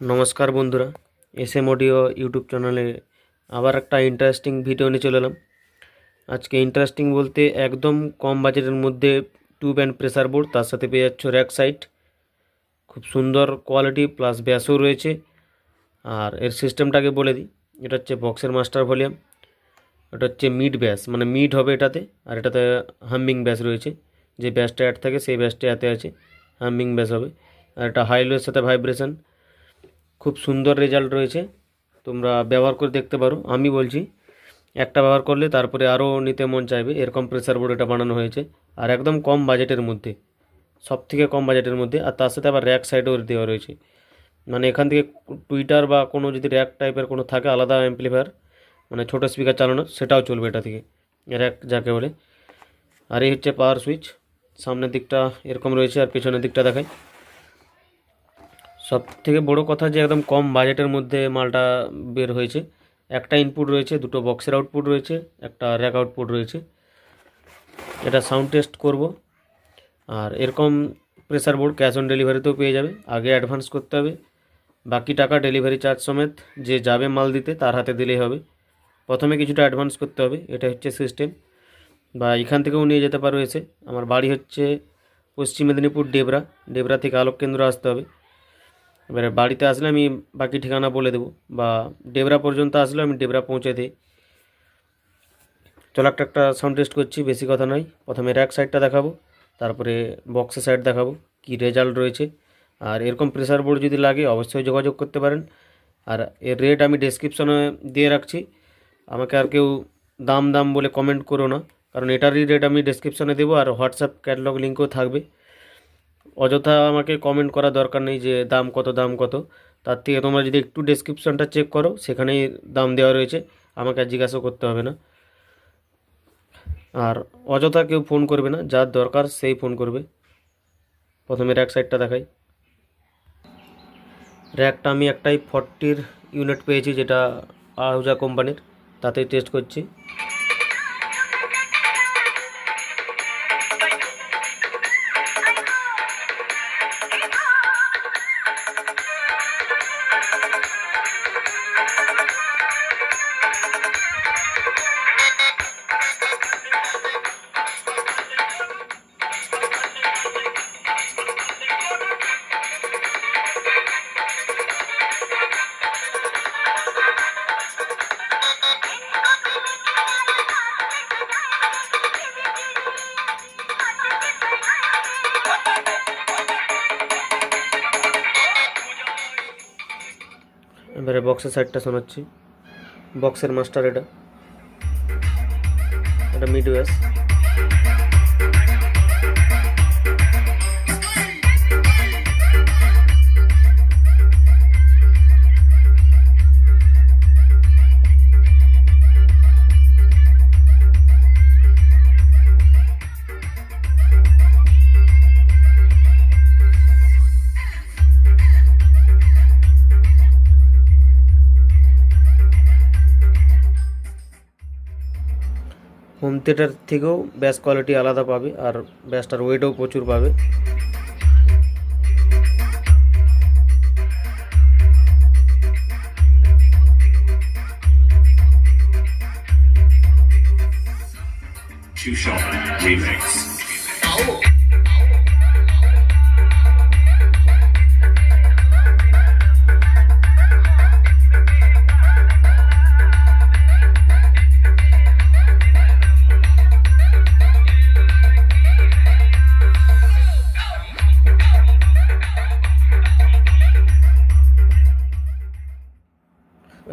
নমস্কার বন্ধুরা S M audio YouTube চ্যানেলে আবার একটা ইন্টারেস্টিং ভিডিও নিয়ে চলে এলাম। আজকে ইন্টারেস্টিং বলতে একদম কম বাজেটের মধ্যে টিউব অ্যান্ড প্রেসার বোর্ড তার সাথে পেয়ে যাচ্ছ র্যাক সাইট খুব সুন্দর কোয়ালিটি প্লাস ব্যাসও রয়েছে। আর এর সিস্টেমটাকে বলে দিই, এটা হচ্ছে বক্সের মাস্টার ভলিউম এটা হচ্ছে মিড ব্যাস মানে মিড হবে এটাতে, আর এটাতে হামিং ব্যাস রয়েছে। যে ব্যাসটা অ্যাড থাকে, সেই ব্যাসটা এতে আছে হামিং ব্যাস হবে। আর এটা হাইলোয়ের সাথে ভাইব্রেশন খুব সুন্দর রেজাল্ট রয়েছে। তোমরা ব্যবহার করে দেখতে পারো। আমি বলছি, একটা ব্যবহার করলে তারপরে আরও নিতে মন চাইবে। এরকম প্রেসার বোর্ড এটা বানানো হয়েছে। আর একদম কম বাজেটের মধ্যে সব থেকে কম বাজেটের মধ্যে। আর তার সাথে আবার র্যাক সাইডেও দেওয়া রয়েছে। মানে এখান থেকে টুইটার বা কোনো যদি র্যাক টাইপের কোনো থাকে, আলাদা অ্যাম্পলিফায়ার মানে ছোটো স্পিকার চালানো সেটাও চলবে এটা থেকে। র্যাক যাকে বলে। আর এই হচ্ছে পাওয়ার সুইচ সামনের দিকটা এরকম রয়েছে আর পেছনের দিকটা দেখায় সব থেকে বড় কথা যে একদম কম বাজেটের মধ্যে মালটা বের হয়েছে। একটা ইনপুট রয়েছে, দুটো বক্সের আউটপুট রয়েছে, একটা র্যাক আউটপুট রয়েছে। এটা সাউন্ড টেস্ট করব। আর এরকম প্রেসার বোর্ড ক্যাশ অন ডেলিভারিতেও পেয়ে যাবে। আগে অ্যাডভান্স করতে হবে। বাকি টাকা ডেলিভারি চার্জ সমেত যে যাবে মাল দিতে, তার হাতে দিলেই হবে। প্রথমে কিছুটা অ্যাডভান্স করতে হবে, এটা হচ্ছে সিস্টেম বা এখান থেকেও নিয়ে যেতে পারো এসে। আমার বাড়ি হচ্ছে পশ্চিম মেদিনীপুর ডেবরা। ডেবরা থেকে আলোক কেন্দ্র আসতে হবে। এবারে বাড়িতে আসলে আমি বাকি ঠিকানা বলে দেবো বা ডেবরা পর্যন্ত আসলে আমি ডেবরা পৌঁছে দিই। চলো একটা একটা সাউন্ড টেস্ট করছি, বেশি কথা নয়। প্রথমে র্যাক সাইডটা দেখাবো, তারপরে বক্সের সাইড দেখাবো, কি রেজাল্ট রয়েছে। আর এরকম প্রেসার বোর্ড যদি লাগে, অবশ্যই যোগাযোগ করতে পারেন। আর এর রেট আমি ডেসক্রিপশনে দিয়ে রাখছি। আমাকে আর কেউ দাম দাম বলে কমেন্ট করো না। কারণ এটারই রেট আমি ডেসক্রিপশনে দেবো, আর হোয়াটসঅ্যাপ ক্যাটালগ লিঙ্কও থাকবে। অযথা আমাকে কমেন্ট করা দরকার নেই যে দাম কত দাম কত। তার থেকে তোমরা যদি একটু ডেসক্রিপশনটা চেক করো, সেখানেই দাম দেওয়া রয়েছে। আমাকে আর জিজ্ঞাসা করতে হবে না। আর অযথা কেউ ফোন করবে না, যার দরকার সেই ফোন করবে। প্রথমে র্যাক সাইডটা দেখাই। র্যাকটা আমি একটাই ফর্টির ইউনিট পেয়েছি, যেটা আহুজা কোম্পানির তাতেই টেস্ট করছি। এবারে বক্সের সাইডটা শোনাচ্ছি। বক্সের মাস্টার এটা। এটা মিড ওয়েস হোম থিয়েটার থেকেও ব্যাস কোয়ালিটি আলাদা পাবে আর ব্যাসটার ওয়েটও প্রচুর পাবে Two Shot Remix.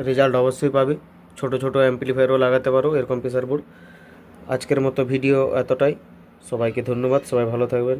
রেজাল্ট অবশ্যই পাবে। ছোট ছোট অ্যাম্পলিফায়ারও লাগাতে পারো, এরকম প্রেসার বোর্ড আজকের মতো ভিডিও এতটাই। সবাইকে ধন্যবাদ। সবাই ভালো থাকবেন।